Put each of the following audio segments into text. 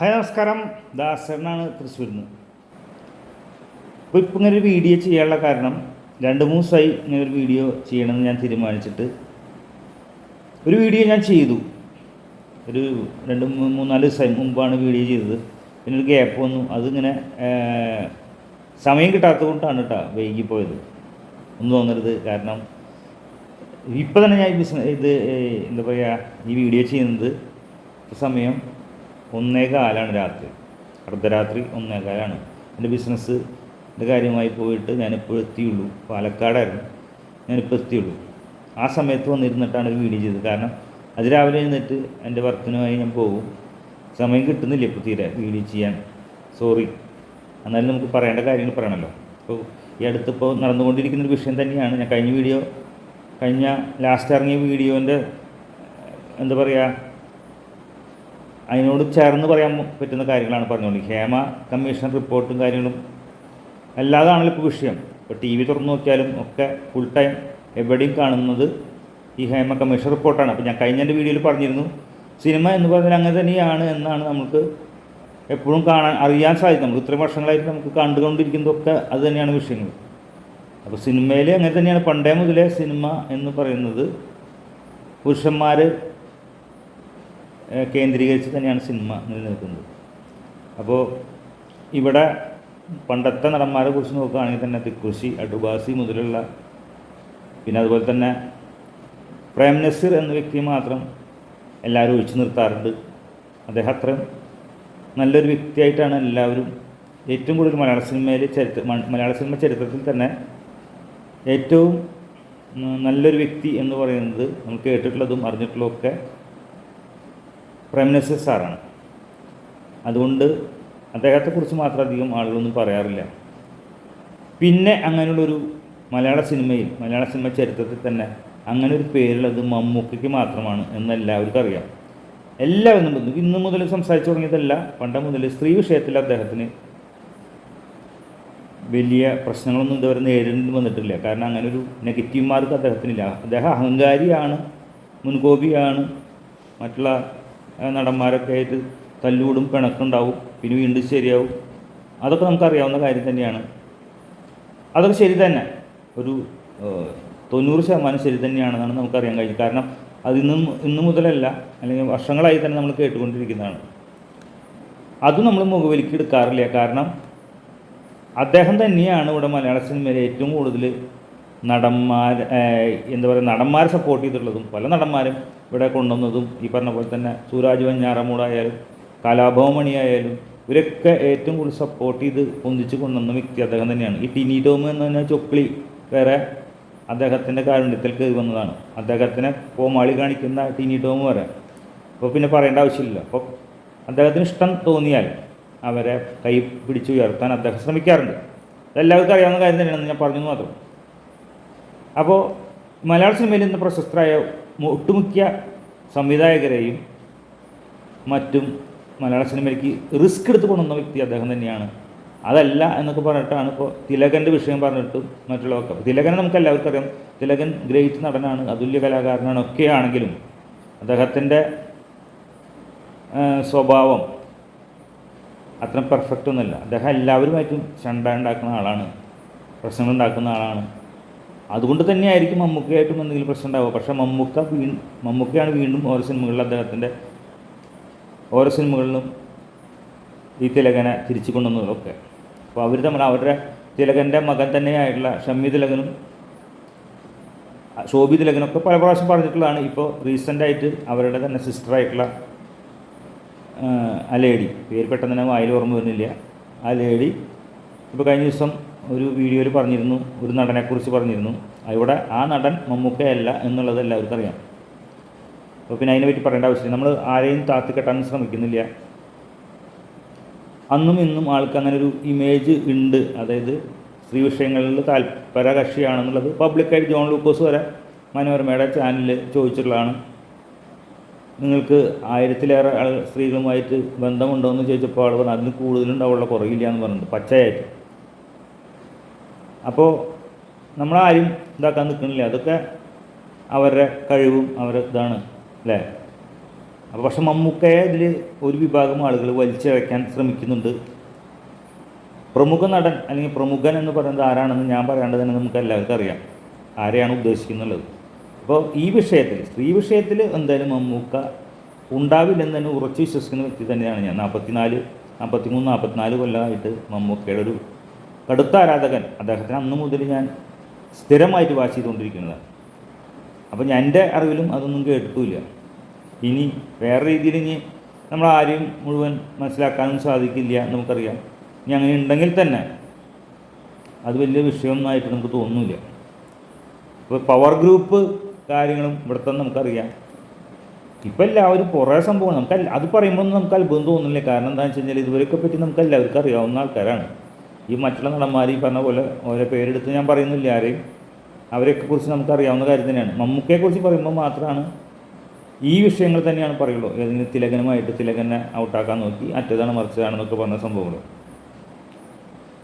Hi നമസ്കാരം. ദാസനാണ് തൃശ്ശൂരിൽ നിന്ന് അപ്പോൾ ഇപ്പം ഇങ്ങനെ ഒരു വീഡിയോ ചെയ്യാനുള്ള കാരണം രണ്ട് മൂന്ന് ദിവസമായി ഇങ്ങനെ ഒരു വീഡിയോ ചെയ്യണമെന്ന് ഞാൻ തീരുമാനിച്ചിട്ട് ഒരു വീഡിയോ ഞാൻ ചെയ്തു. ഒരു രണ്ട് മൂന്നാൽ ദിവസം മുമ്പാണ് വീഡിയോ ചെയ്തത്. പിന്നെ ഒരു ഗ്യാപ്പ് വന്നു. അതിങ്ങനെ സമയം കിട്ടാത്തത് കൊണ്ടാണ് കേട്ടോ വൈകിപ്പോയത് ഒന്നും തോന്നരുത്. കാരണം ഇപ്പം തന്നെ ഞാൻ ബിസിനസ് ഇത് എന്താ പറയുക ഈ വീഡിയോ ചെയ്യുന്നത് സമയം ഒന്നേ കാലാണ് രാത്രി. അർദ്ധരാത്രി ഒന്നേ കാലാണ് എന്റെ ബിസിനസ് എന്റെ കാര്യമായി പോയിട്ട് ഞാനിപ്പോൾ എത്തിയുള്ളൂ. പാലക്കാടായിരുന്നു. ഞാനിപ്പോൾ എത്തിയുള്ളൂ. ആ സമയത്ത് വന്നിരുന്നിട്ടാണ് ഒരു വീഡിയോ ചെയ്തത്. കാരണം അത് രാവിലെ എഴുന്നേറ്റ് എന്റെ വർക്കിനുമായി ഞാൻ പോകും. സമയം കിട്ടുന്നില്ല ഇപ്പോൾ തീരെ വീഡിയോ ചെയ്യാൻ. സോറി. എന്നാലും നമുക്ക് പറയേണ്ട കാര്യങ്ങൾ പറയണമല്ലോ. അപ്പോൾ ഈ അടുത്തിപ്പോൾ നടന്നുകൊണ്ടിരിക്കുന്ന ഒരു വിഷയം തന്നെയാണ്. ഞാൻ കഴിഞ്ഞ വീഡിയോ കഴിഞ്ഞ ലാസ്റ്റ് ഇറങ്ങിയ വീഡിയോന്റെ എന്താ പറയുക അതിനോട് ചേർന്ന് പറയാൻ പറ്റുന്ന കാര്യങ്ങളാണ് പറഞ്ഞുകൊണ്ട് ഹേമ കമ്മീഷൻ റിപ്പോർട്ടും കാര്യങ്ങളും അല്ലാതാണല്ലോ ഇപ്പോൾ വിഷയം. ഇപ്പോൾ ടി വി തുറന്നു നോക്കിയാലും ഒക്കെ ഫുൾ ടൈം എവിടെയും കാണുന്നത് ഈ ഹേമ കമ്മീഷൻ റിപ്പോർട്ടാണ്. അപ്പോൾ ഞാൻ കഴിഞ്ഞ വീഡിയോയിൽ പറഞ്ഞിരുന്നു സിനിമ എന്ന് പറഞ്ഞാൽ അങ്ങനെ തന്നെയാണ് എന്നാണ് നമുക്ക് എപ്പോഴും കാണാൻ അറിയാൻ സാധിക്കും നമുക്ക് ഇത്രയും വർഷങ്ങളായിട്ട് നമുക്ക് കണ്ടുകൊണ്ടിരിക്കുന്നതൊക്കെ അത് തന്നെയാണ് വിഷയങ്ങൾ. അപ്പോൾ സിനിമയിൽ അങ്ങനെ തന്നെയാണ്. പണ്ടേ മുതലേ സിനിമ എന്ന് പറയുന്നത് പുരുഷന്മാർ കേന്ദ്രീകരിച്ച് തന്നെയാണ് സിനിമ നിലനിൽക്കുന്നത്. അപ്പോൾ ഇവിടെ പണ്ടത്തെ നടന്മാരെ കുറിച്ച് നോക്കുകയാണെങ്കിൽ തന്നെ തിക്കുശി അടുബാസി മുതലുള്ള പിന്നെ അതുപോലെ തന്നെ പ്രേം നസീർ എന്ന വ്യക്തി മാത്രം എല്ലാവരും ഒഴിച്ചു നിർത്താറുണ്ട്. അദ്ദേഹം അത്രയും നല്ലൊരു വ്യക്തിയായിട്ടാണ് എല്ലാവരും ഏറ്റവും കൂടുതൽ മലയാള സിനിമയിൽ ചരിത്ര മലയാള സിനിമ ചരിത്രത്തിൽ തന്നെ ഏറ്റവും നല്ലൊരു വ്യക്തി എന്ന് പറയുന്നത് നമ്മൾ കേട്ടിട്ടുള്ളതും അറിഞ്ഞിട്ടുള്ളതൊക്കെ പ്രൈം മിനിസ്റ്റർ സാറാണ്. അതുകൊണ്ട് അദ്ദേഹത്തെക്കുറിച്ച് മാത്രം അധികം ആളുകളൊന്നും പറയാറില്ല. പിന്നെ അങ്ങനെയുള്ളൊരു മലയാള സിനിമയിൽ മലയാള സിനിമ ചരിത്രത്തിൽ തന്നെ അങ്ങനെ ഒരു പേരുള്ളത് മമ്മൂക്കയ്ക്ക് മാത്രമാണ് എന്ന് എല്ലാവർക്കും അറിയാം. എല്ലാവരും ബന്ധു ഇന്ന് മുതൽ സംസാരിച്ചു തുടങ്ങിയതല്ല പണ്ട മുതൽ സ്ത്രീ വിഷയത്തിൽ അദ്ദേഹത്തിന് വലിയ പ്രശ്നങ്ങളൊന്നും ഇതുവരെ നേരിടേണ്ടി വന്നിട്ടില്ല. കാരണം അങ്ങനെ ഒരു നെഗറ്റീവ് മാർക്ക് അദ്ദേഹത്തിനില്ല. അദ്ദേഹം അഹങ്കാരിയാണ് മുൻകോപിയാണ് മറ്റുള്ള നടന്മാരൊക്കെ ആയിട്ട് തല്ലുകൂടും പിണക്കുണ്ടാവും. പിന്നെ വീണ്ടും ശരിയാവും. അതൊക്കെ നമുക്കറിയാവുന്ന കാര്യം തന്നെയാണ്. അതൊക്കെ ശരി തന്നെ. ഒരു തൊണ്ണൂറ് ശതമാനം ശരി തന്നെയാണെന്നാണ് നമുക്കറിയാൻ കഴിയും കാരണം അത് ഇന്നും ഇന്ന് മുതലല്ല അല്ലെങ്കിൽ വർഷങ്ങളായി തന്നെ നമ്മൾ കേട്ടുകൊണ്ടിരിക്കുന്നതാണ്. അതും നമ്മൾ മുഖവിലേക്ക് എടുക്കാറില്ല. കാരണം അദ്ദേഹം തന്നെയാണ് ഇവിടെ മലയാള സിനിമയിൽ ഏറ്റവും കൂടുതൽ നടന്മാർ എന്താ പറയുക നടന്മാരെ സപ്പോർട്ട് ചെയ്തിട്ടുള്ളതും പല നടന്മാരും ഇവിടെ കൊണ്ടുവന്നതും ഈ പറഞ്ഞ പോലെ തന്നെ സൂരാജ് വഞ്ഞാറമൂടായാലും കലാഭവമണി ആയാലും ഇവരൊക്കെ ഏറ്റവും കൂടുതൽ സപ്പോർട്ട് ചെയ്ത് ഒന്നിച്ച് കൊണ്ടുവന്ന വ്യക്തി അദ്ദേഹം തന്നെയാണ്. ഈ ടിനി ടോം എന്ന് പറഞ്ഞാൽ ചൊക്കളി വേറെ അദ്ദേഹത്തിന്റെ കാരുണ്യത്തിൽ കയറി വന്നതാണ്. അദ്ദേഹത്തിനെ കോമാളി കാണിക്കുന്ന ടിനി ടോം വരെ അപ്പോൾ പിന്നെ പറയേണ്ട ആവശ്യമില്ല. അപ്പോൾ അദ്ദേഹത്തിന് ഇഷ്ടം തോന്നിയാൽ അവരെ കൈ പിടിച്ചു ഉയർത്താൻ അദ്ദേഹം ശ്രമിക്കാറുണ്ട്. അതെല്ലാവർക്കും അറിയാവുന്ന കാര്യം തന്നെയാണെന്ന് ഞാൻ പറഞ്ഞു മാത്രം. അപ്പോൾ മലയാള സിനിമയിൽ ഇന്ന് പ്രശസ്തരായ ഒട്ടുമിക്ക സംവിധായകരെയും മറ്റും മലയാള സിനിമയിലേക്ക് റിസ്ക് എടുത്ത് കൊണ്ടുവന്ന വ്യക്തി അദ്ദേഹം തന്നെയാണ്. അതല്ല എന്നൊക്കെ പറഞ്ഞിട്ടാണ് ഇപ്പോൾ തിലകന്റെ വിഷയം പറഞ്ഞിട്ടും മറ്റുള്ളവർക്ക്. തിലകനെ നമുക്ക് എല്ലാവർക്കും അറിയാം. തിലകൻ ഗ്രേറ്റ് നടനാണ് അതുല്യ കലാകാരനാണ് ഒക്കെ ആണെങ്കിലും അദ്ദേഹത്തിന്റെ സ്വഭാവം അത്ര പെർഫെക്റ്റ് ഒന്നുമല്ല. അദ്ദേഹം എല്ലാവരുമായിട്ടും ചണ്ട ഉണ്ടാക്കുന്ന ആളാണ്. പ്രശ്നങ്ങൾ ഉണ്ടാക്കുന്ന ആളാണ്. അതുകൊണ്ട് തന്നെയായിരിക്കും മമ്മൂക്കയായിട്ടും എന്തെങ്കിലും പ്രശ്നം ഉണ്ടാവുക. പക്ഷേ മമ്മൂക്ക വീ മമ്മൂക്കയാണ് വീണ്ടും ഓരോ സിനിമകളിൽ അദ്ദേഹത്തിന്റെ ഓരോ സിനിമകളിലും ഈ തിലകനെ തിരിച്ചു കൊണ്ടുവന്നതൊക്കെ അപ്പോൾ അവർ തമ്മിൽ അവരുടെ തിലകന്റെ മകൻ തന്നെയായിട്ടുള്ള ഷമ്മി തിലകനും ശോഭി തിലകനൊക്കെ പല പ്രാവശ്യം പറഞ്ഞിട്ടുള്ളതാണ്. ഇപ്പോൾ റീസെന്റായിട്ട് അവരുടെ തന്നെ സിസ്റ്ററായിട്ടുള്ള ആ ലേഡി. പേര് പെട്ടെന്ന് തന്നെ വായിൽ ഓർമ്മ വരുന്നില്ല. ആ ലേഡി ഇപ്പോൾ കഴിഞ്ഞ ദിവസം ഒരു വീഡിയോയിൽ പറഞ്ഞിരുന്നു ഒരു നടനെക്കുറിച്ച് പറഞ്ഞിരുന്നു. അവിടെ ആ നടൻ മമ്മൂക്കയല്ല എന്നുള്ളത് എല്ലാവർക്കും അറിയാം. അപ്പോൾ പിന്നെ അതിനെപ്പറ്റി പറയേണ്ട ആവശ്യമില്ല. നമ്മൾ ആരെയും താത്തി കെട്ടാൻ ശ്രമിക്കുന്നില്ല. അന്നും ഇന്നും ആൾക്ക് അങ്ങനെ ഒരു ഇമേജ് ഉണ്ട്. അതായത് സ്ത്രീ വിഷയങ്ങളിൽ താല്പര കക്ഷിയാണെന്നുള്ളത് പബ്ലിക്കായിട്ട് ജോൺ ലൂക്കോസ് വരെ മനോരമയുടെ ചാനലിൽ ചോദിച്ചിട്ടുള്ളതാണ്. നിങ്ങൾക്ക് ആയിരത്തിലേറെ ആൾ സ്ത്രീകളുമായിട്ട് ബന്ധമുണ്ടോ എന്ന് ചോദിച്ചപ്പോൾ ആൾ പറഞ്ഞു അതിന് കൂടുതലുണ്ടാവുള്ള കുറയില്ല എന്ന് പറഞ്ഞിട്ട് പച്ചയായിട്ട്. അപ്പോൾ നമ്മളാരും ഇതാക്കാൻ നിൽക്കണില്ല. അതൊക്കെ അവരുടെ കഴിവും അവരുടെ ഇതാണ് അല്ലേ? അപ്പോൾ പക്ഷെ മമ്മൂക്കയെ ഇതിൽ ഒരു വിഭാഗം ആളുകൾ വലിച്ചിഴയ്ക്കാൻ ശ്രമിക്കുന്നുണ്ട്. പ്രമുഖ നടൻ അല്ലെങ്കിൽ പ്രമുഖൻ എന്ന് പറയുന്നത് ആരാണെന്ന് ഞാൻ പറയാണ്ട് തന്നെ നമുക്ക് എല്ലാവർക്കും അറിയാം. ആരെയാണ് ഉദ്ദേശിക്കുന്നുള്ളത്? അപ്പോൾ ഈ വിഷയത്തിൽ സ്ത്രീ വിഷയത്തിൽ എന്തായാലും മമ്മൂക്ക ഉണ്ടാവില്ലെന്ന് തന്നെ ഉറച്ചു വിശ്വസിക്കുന്ന വ്യക്തി തന്നെയാണ് ഞാൻ. നാൽപ്പത്തിനാല് നാൽപ്പത്തിമൂന്ന് നാൽപ്പത്തിനാല് കൊല്ലമായിട്ട് മമ്മൂക്കയുടെ ഒരു കടുത്ത ആരാധകൻ അദ്ദേഹത്തിന് അന്ന് മുതൽ ഞാൻ സ്ഥിരമായിട്ട് വാച്ച് ചെയ്തുകൊണ്ടിരിക്കുന്നതാണ് അപ്പോൾ ഞാൻ എന്റെ അറിവിലും അതൊന്നും കേട്ടിട്ടില്ല ഇനി വേറെ രീതിയിൽ ഇനി നമ്മൾ ആരെയും മുഴുവൻ മനസ്സിലാക്കാനും സാധിക്കില്ല നമുക്കറിയാം. ഇനി അങ്ങനെ ഉണ്ടെങ്കിൽ തന്നെ അത് വലിയ വിഷയമൊന്നുമായിട്ട് നമുക്ക് തോന്നുന്നില്ല. ഇപ്പോൾ പവർ ഗ്രൂപ്പ് കാര്യങ്ങളും ഇവിടുത്തെ നമുക്കറിയാം. ഇപ്പം എല്ലാവരും കുറേ സംഭവം നമുക്ക് അത് പറയുമ്പോൾ നമുക്ക് അത്ഭുതം തോന്നുന്നില്ല. കാരണം എന്താണെന്ന് വെച്ച് കഴിഞ്ഞാൽ ഇതുവരെയൊക്കെ പറ്റി നമുക്ക് എല്ലാവർക്കും അറിയാവുന്ന ആൾക്കാരാണ്. ഈ മറ്റുള്ള നടന്മാർ ഈ പറഞ്ഞ പോലെ ഓരോ പേരെടുത്ത് ഞാൻ പറയുന്നില്ല ആരെയും. അവരെയൊക്കെ കുറിച്ച് നമുക്കറിയാവുന്ന കാര്യം തന്നെയാണ്. മമ്മൂക്കയെക്കുറിച്ച് പറയുമ്പോൾ മാത്രമാണ് ഈ വിഷയങ്ങൾ തന്നെയാണ് പറയുള്ളൂ. ഏതെങ്കിലും തിലകനുമായിട്ട് തിലകനെ ഔട്ടാക്കാൻ നോക്കി അറ്റതാണ് മറിച്ചതാണെന്നൊക്കെ പറഞ്ഞ സംഭവങ്ങൾ.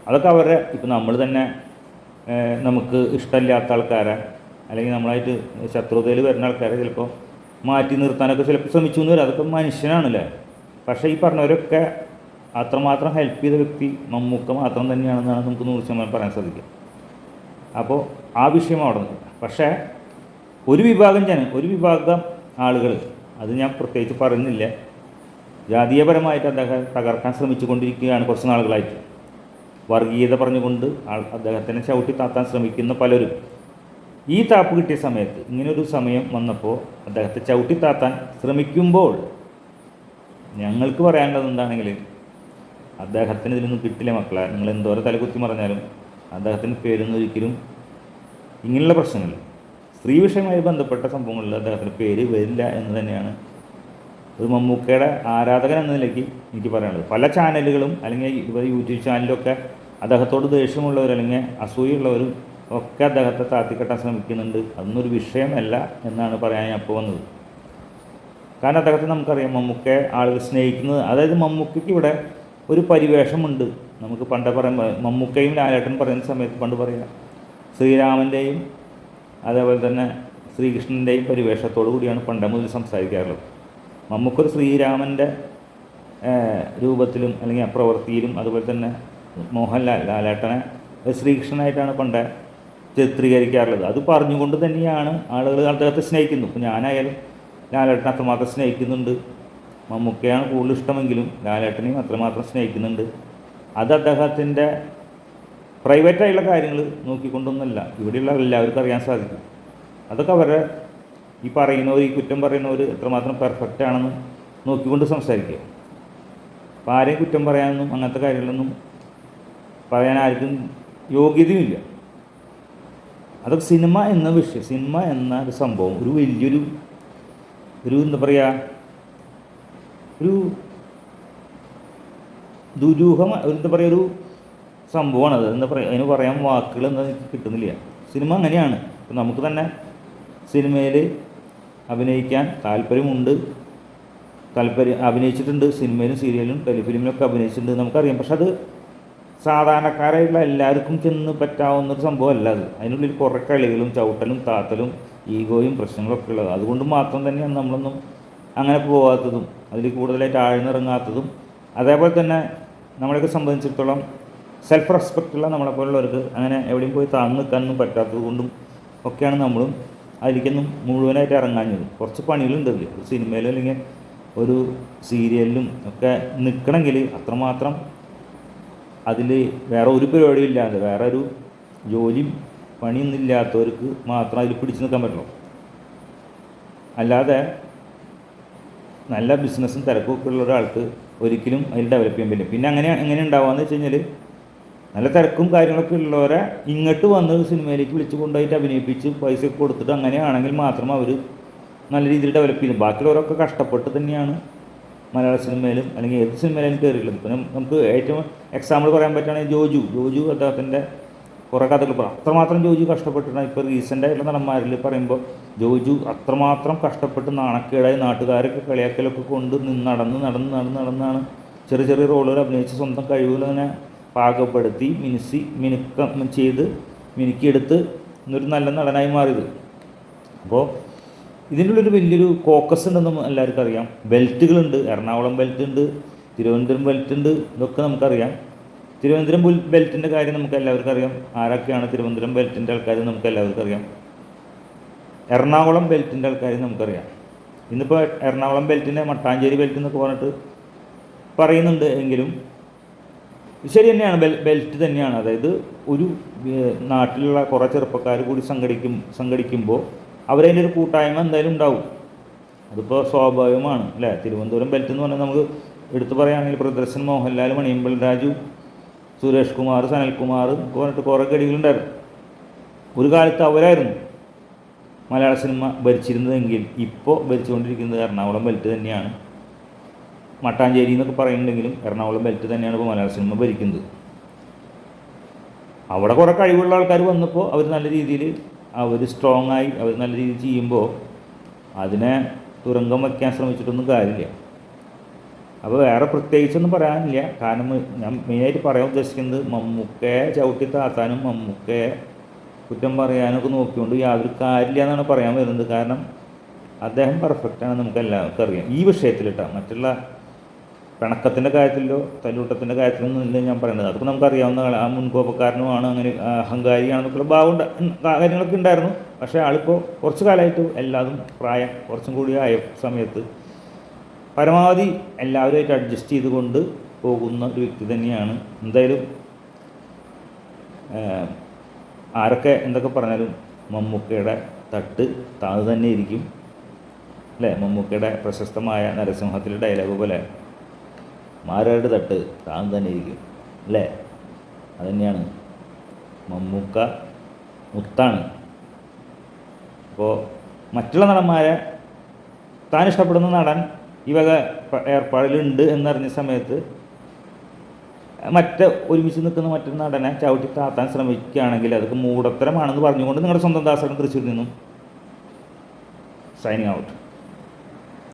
അതൊക്കെ അവരുടെ ഇപ്പം നമ്മൾ തന്നെ നമുക്ക് ഇഷ്ടമില്ലാത്ത ആൾക്കാരെ അല്ലെങ്കിൽ നമ്മളായിട്ട് ശത്രുതയിൽ വരുന്ന ആൾക്കാരെ ചിലപ്പോൾ മാറ്റി നിർത്താനൊക്കെ ചിലപ്പോൾ ശ്രമിച്ചു എന്ന് വരും. അതൊക്കെ മനുഷ്യനാണല്ലേ? പക്ഷേ ഈ പറഞ്ഞവരൊക്കെ അത്രമാത്രം ഹെൽപ്പ് ചെയ്ത വ്യക്തി മമ്മൂക്ക മാത്രം തന്നെയാണെന്നാണ് നമുക്ക് നൂറ് ശതമാനം പറയാൻ സാധിക്കുക. അപ്പോൾ ആ വിഷയം അവിടെ നിന്ന് പക്ഷേ ഒരു വിഭാഗം ജന ഒരു വിഭാഗം ആളുകൾ അത് ഞാൻ പ്രത്യേകിച്ച് പറയുന്നില്ല ജാതീയപരമായിട്ട് അദ്ദേഹം തകർക്കാൻ ശ്രമിച്ചുകൊണ്ടിരിക്കുകയാണ് കുറച്ച് നാളുകളായിട്ട്. വർഗീയത പറഞ്ഞുകൊണ്ട് അദ്ദേഹത്തിനെ ചവിട്ടി താത്താൻ ശ്രമിക്കുന്ന പലരും. ഈ താപ്പ് കിട്ടിയ സമയത്ത് ഇങ്ങനൊരു സമയം വന്നപ്പോൾ അദ്ദേഹത്തെ ചവിട്ടി താത്താൻ ശ്രമിക്കുമ്പോൾ ഞങ്ങൾക്ക് പറയാനുള്ളത് എന്താണെങ്കിൽ അദ്ദേഹത്തിന് ഇതിലൊന്നും കിട്ടില്ല മക്കളെ. നിങ്ങൾ എന്തോരം തലകുത്തി പറഞ്ഞാലും അദ്ദേഹത്തിന്റെ പേരൊന്നും ഒരിക്കലും ഇങ്ങനെയുള്ള പ്രശ്നങ്ങൾ സ്ത്രീ വിഷയമായി ബന്ധപ്പെട്ട സംഭവങ്ങളിൽ അദ്ദേഹത്തിന്റെ പേര് വരില്ല എന്ന് തന്നെയാണ് ഒരു മമ്മൂക്കയുടെ ആരാധകൻ എന്ന നിലയ്ക്ക് എനിക്ക് പറയാനുള്ളത്. പല ചാനലുകളും അല്ലെങ്കിൽ ഇവർ യൂട്യൂബ് ചാനലൊക്കെ അദ്ദേഹത്തോട് ദേഷ്യമുള്ളവർ അല്ലെങ്കിൽ അസൂയുള്ളവരും ഒക്കെ അദ്ദേഹത്തെ താത്തിക്കെട്ടാൻ ശ്രമിക്കുന്നുണ്ട്. അതൊന്നൊരു വിഷയമല്ല എന്നാണ് പറയാൻ ഞാൻ അപ്പോൾ വന്നത്. കാരണം അദ്ദേഹത്തെ നമുക്കറിയാം മമ്മൂക്കയെ ആളുകൾ സ്നേഹിക്കുന്നത്. അതായത് മമ്മൂക്കയ്ക്ക് ഇവിടെ ഒരു പരിവേഷമുണ്ട്. നമുക്ക് പണ്ട് പറയുമ്പോൾ മമ്മൂക്കയും ലാലേട്ടൻ പറയുന്ന സമയത്ത് പണ്ട് പറയാം ശ്രീരാമന്റെയും അതേപോലെ തന്നെ ശ്രീകൃഷ്ണന്റെയും പരിവേഷത്തോടു കൂടിയാണ് പണ്ട് മുതൽ സംസാരിക്കാറുള്ളത്. മമ്മൂക്കൊരു ശ്രീരാമന്റെ രൂപത്തിലും അല്ലെങ്കിൽ പ്രവൃത്തിയിലും അതുപോലെ തന്നെ മോഹൻലാൽ ലാലേട്ടനെ ശ്രീകൃഷ്ണനായിട്ടാണ് പണ്ട് ചിത്രീകരിക്കാറുള്ളത്. അത് പറഞ്ഞുകൊണ്ട് തന്നെയാണ് ആളുകൾ അദ്ദേഹത്തെ സ്നേഹിക്കുന്നു ഇപ്പോൾ ഞാനായാലും ലാലേട്ടനെ അത്രമാത്രം സ്നേഹിക്കുന്നുണ്ട്. മമ്മൂക്കയാണ് കൂടുതൽ ഇഷ്ടമെങ്കിലും ലാലേട്ടനെയും അത്രമാത്രം സ്നേഹിക്കുന്നുണ്ട്. അത് അദ്ദേഹത്തിന്റെ പ്രൈവറ്റായുള്ള കാര്യങ്ങൾ നോക്കിക്കൊണ്ടൊന്നുമല്ല ഇവിടെയുള്ള എല്ലാവർക്കും അറിയാൻ സാധിക്കും. അതൊക്കെ അവരുടെ ഈ പറയുന്നവർ ഈ കുറ്റം പറയുന്നവർ എത്രമാത്രം പെർഫെക്റ്റ് ആണെന്ന് നോക്കിക്കൊണ്ട് സംസാരിക്കുക. അപ്പോൾ ആരെയും കുറ്റം പറയാനൊന്നും അങ്ങനത്തെ കാര്യങ്ങളൊന്നും പറയാൻ ആർക്കും യോഗ്യതയുമില്ല. അതൊക്കെ സിനിമ എന്ന വിഷയം സിനിമ എന്ന ഒരു സംഭവം ഒരു വലിയൊരു ഒരു എന്താ പറയുക ഒരു ദുരൂഹം എന്താ പറയുക ഒരു സംഭവമാണ് അത് എന്താ പറയുക അതിന് പറയാൻ വാക്കുകൾ എന്താ കിട്ടുന്നില്ല. സിനിമ അങ്ങനെയാണ്. ഇപ്പം നമുക്ക് തന്നെ സിനിമയിൽ അഭിനയിക്കാൻ താല്പര്യമുണ്ട്. താല്പര്യം അഭിനയിച്ചിട്ടുണ്ട്. സിനിമയിലും സീരിയലിലും ടെലിഫിലിമിലൊക്കെ അഭിനയിച്ചിട്ടുണ്ട് നമുക്കറിയാം. പക്ഷെ അത് സാധാരണക്കാരായിട്ടുള്ള എല്ലാവർക്കും ചെന്ന് പറ്റാവുന്ന ഒരു സംഭവമല്ല അത്. അതിനുള്ളിൽ കുറേ കളികളും ചവിട്ടലും താത്തലും ഈഗോയും പ്രശ്നങ്ങളൊക്കെ ഉള്ളത്. അതുകൊണ്ട് മാത്രം തന്നെയാണ് നമ്മളൊന്നും അങ്ങനെ പോകാത്തതും അതിൽ കൂടുതലായിട്ട് ആഴ്ന്നിറങ്ങാത്തതും അതേപോലെ തന്നെ നമ്മളെയൊക്കെ സംബന്ധിച്ചിടത്തോളം സെൽഫ് റെസ്പെക്റ്റുള്ള നമ്മളെ പോലുള്ളവർക്ക് അങ്ങനെ എവിടെയും പോയി താങ്ങ് നിൽക്കാനൊന്നും പറ്റാത്തത് കൊണ്ടും ഒക്കെയാണ് നമ്മളും അതിലേക്കൊന്നും മുഴുവനായിട്ട് ഇറങ്ങാഞ്ഞത്. കുറച്ച് പണികളുണ്ട് ഉണ്ടല്ലേ ഒരു സിനിമയിലും അല്ലെങ്കിൽ ഒരു സീരിയലിലും ഒക്കെ നിൽക്കണമെങ്കിൽ അത്രമാത്രം അതിൽ വേറെ ഒരു പരിപാടിയും ഇല്ലാതെ വേറെ ഒരു ജോലിയും പണിയൊന്നും ഇല്ലാത്തവർക്ക് മാത്രം അതിൽ പിടിച്ചു നിൽക്കാൻ പറ്റുള്ളൂ അല്ലാതെ നല്ല ബിസിനസ്സും തിരക്കൊക്കെ ഉള്ള ഒരാൾക്ക് ഒരിക്കലും അതിൽ ഡെവലപ്പ് ചെയ്യാൻ പറ്റില്ല. പിന്നെ അങ്ങനെ എങ്ങനെ ഉണ്ടാവുകയെന്ന് വെച്ച് കഴിഞ്ഞാൽ നല്ല തിരക്കും കാര്യങ്ങളൊക്കെ ഉള്ളവരെ ഇങ്ങോട്ട് വന്ന് സിനിമയിലേക്ക് വിളിച്ച് കൊണ്ടുപോയിട്ട് അഭിനയിപ്പിച്ച് പൈസ ഒക്കെ കൊടുത്തിട്ട് അങ്ങനെയാണെങ്കിൽ മാത്രം അവർ നല്ല രീതിയിൽ ഡെവലപ്പ് ചെയ്യുന്നു ബാക്കിയുള്ളവരൊക്കെ കഷ്ടപ്പെട്ട് തന്നെയാണ് മലയാള സിനിമയിലും അല്ലെങ്കിൽ ഏത് സിനിമയിലും കയറിയിട്ടുള്ളത്. ഇപ്പം നമുക്ക് ഏറ്റവും എക്സാമ്പിൾ പറയാൻ പറ്റുകയാണെങ്കിൽ ജോജു. ജോജു അദ്ദേഹത്തിന്റെ കുറേ കഥകൾ പറ. അത്രമാത്രം ജോജു കഷ്ടപ്പെട്ടിട്ടാണ് ഇപ്പോൾ റീസെന്റ് ആയിട്ടുള്ള നടന്മാരിൽ പറയുമ്പോൾ ജോജു അത്രമാത്രം കഷ്ടപ്പെട്ട് നാണക്കേടായി നാട്ടുകാരൊക്കെ കളിയാക്കലൊക്കെ കൊണ്ട് നിന്ന് നടന്ന് നടന്ന് നടന്ന് നടന്നാണ് ചെറിയ ചെറിയ റോളുകൾ അഭിനയിച്ച് സ്വന്തം കഴിവുകൾ പാകപ്പെടുത്തി മിനുസി മിനുക്കം ചെയ്ത് മിനുക്കിയെടുത്ത് ഇന്നൊരു നല്ല നടനായി മാറിയത്. അപ്പോൾ ഇതിന്റെ ഉള്ളൊരു വലിയൊരു കോക്കസ് ഉണ്ടെന്ന് എല്ലാവർക്കും അറിയാം. ബെൽറ്റുകളുണ്ട് എറണാകുളം ബെൽറ്റ് ഉണ്ട്. തിരുവനന്തപുരം ബെൽറ്റ് ഉണ്ട്. ഇതൊക്കെ നമുക്കറിയാം. തിരുവനന്തപുരം ബുൽ- ബെൽറ്റിന്റെ കാര്യം നമുക്ക് എല്ലാവർക്കും അറിയാം. ആരൊക്കെയാണ് തിരുവനന്തപുരം ബെൽറ്റിന്റെ ആൾക്കാർ നമുക്ക് എല്ലാവർക്കും അറിയാം. എറണാകുളം ബെൽറ്റിന്റെ ആൾക്കാർ നമുക്കറിയാം. ഇന്നിപ്പോൾ എറണാകുളം ബെൽറ്റിനെ മട്ടാഞ്ചേരി ബെൽറ്റ് എന്നൊക്കെ പറഞ്ഞിട്ട് പറയുന്നുണ്ട് എങ്കിലും ശരി തന്നെയാണ്. ബെൽ ബെൽറ്റ് തന്നെയാണ്. അതായത് ഒരു നാട്ടിലുള്ള കുറേ ചെറുപ്പക്കാർ കൂടി സംഘടിക്കും സംഘടിക്കുമ്പോൾ അവരതിന്റെ ഒരു കൂട്ടായ്മ എന്തായാലും ഉണ്ടാവും. അതിപ്പോൾ സ്വാഭാവികമാണ് അല്ലേ? തിരുവനന്തപുരം ബെൽറ്റ് എന്ന് പറഞ്ഞാൽ നമുക്ക് എടുത്തു പറയുകയാണെങ്കിൽ പ്രദർശൻ മോഹൻലാൽ മണിയമ്പൽ രാജു സുരേഷ് കുമാർ സനൽകുമാർ പറഞ്ഞിട്ട് കുറേ ഗടികളുണ്ടായിരുന്നു ഒരു കാലത്ത് അവരായിരുന്നു മലയാള സിനിമ ഭരിച്ചിരുന്നതെങ്കിൽ ഇപ്പോൾ ഭരിച്ചുകൊണ്ടിരിക്കുന്നത് എറണാകുളം ബെൽറ്റ് തന്നെയാണ്. മട്ടാഞ്ചേരി എന്നൊക്കെ പറയുന്നുണ്ടെങ്കിലും എറണാകുളം ബെൽറ്റ് തന്നെയാണ് ഇപ്പോൾ മലയാള സിനിമ ഭരിക്കുന്നത്. അവിടെ കുറേ കഴിവുള്ള ആൾക്കാർ വന്നപ്പോൾ അവർ നല്ല രീതിയിൽ അവർ സ്ട്രോങ് ആയി അവർ നല്ല രീതിയിൽ ചെയ്യുമ്പോൾ അതിനെ തുരങ്കം വയ്ക്കാൻ ശ്രമിച്ചിട്ടൊന്നും കാര്യമില്ല. അപ്പോൾ വേറെ പ്രത്യേകിച്ചൊന്നും പറയാനില്ല. കാരണം ഞാൻ മെയിനായിട്ട് പറയാൻ ഉദ്ദേശിക്കുന്നത് മമ്മൂക്കയെ ചവിട്ടി താത്താനും മമ്മൂക്കയെ കുറ്റം പറയാനൊക്കെ നോക്കിക്കൊണ്ട് യാതൊരു കാര്യമില്ല എന്നാണ് പറയാൻ വരുന്നത്. കാരണം അദ്ദേഹം പെർഫെക്റ്റാണ് നമുക്ക് എല്ലാവർക്കും അറിയാം. ഈ വിഷയത്തിൽ കേട്ടോ മറ്റുള്ള പിണക്കത്തിന്റെ കാര്യത്തിലോ തല്ലൂട്ടത്തിന്റെ കാര്യത്തിലൊന്നും ഇല്ല ഞാൻ പറയുന്നത്. അതൊക്കെ നമുക്കറിയാവുന്ന. ആ മുൻകോപക്കാരനുമാണ് അങ്ങനെ അഹങ്കാരിയാണെന്നൊക്കെ ഭാവം കാര്യങ്ങളൊക്കെ ഉണ്ടായിരുന്നു. പക്ഷേ ആളിപ്പോൾ കുറച്ച് കാലമായിട്ട് എല്ലാതും പ്രായം കുറച്ചും കൂടി ആയ സമയത്ത് പരമാവധി എല്ലാവരുമായിട്ട് അഡ്ജസ്റ്റ് ചെയ്തുകൊണ്ട് പോകുന്ന ഒരു വ്യക്തി തന്നെയാണ് എന്തായാലും ആരൊക്കെ എന്തൊക്കെ പറഞ്ഞാലും മമ്മൂക്കയുടെ തട്ട് താത് തന്നെ ഇരിക്കും അല്ലേ? മമ്മൂക്കയുടെ പ്രശസ്തമായ നരസിംഹത്തിലെ ഡയലോഗ് പോലെ മാരയുടെ തട്ട് താത് തന്നെ ഇരിക്കും അല്ലേ? അതുതന്നെയാണ് മമ്മൂക്ക മുത്താണ്. അപ്പോൾ മറ്റുള്ള നടന്മാരെ താൻ ഇഷ്ടപ്പെടുന്ന നടൻ ഈ വക പ- ഏർപ്പാടിലുണ്ട് എന്നറിഞ്ഞ സമയത്ത് മറ്റ് ഒരുമിച്ച് നിൽക്കുന്ന മറ്റൊരു നടനെ ചവിട്ടി താത്താൻ ശ്രമിക്കുകയാണെങ്കിൽ അതൊക്കെ മൂടത്തരമാണെന്ന് പറഞ്ഞുകൊണ്ട് നിങ്ങളുടെ സ്വന്തം ദാസകൻ തൃശ്ശൂരിൽ നിന്നും സൈനിങ് ഔട്ട്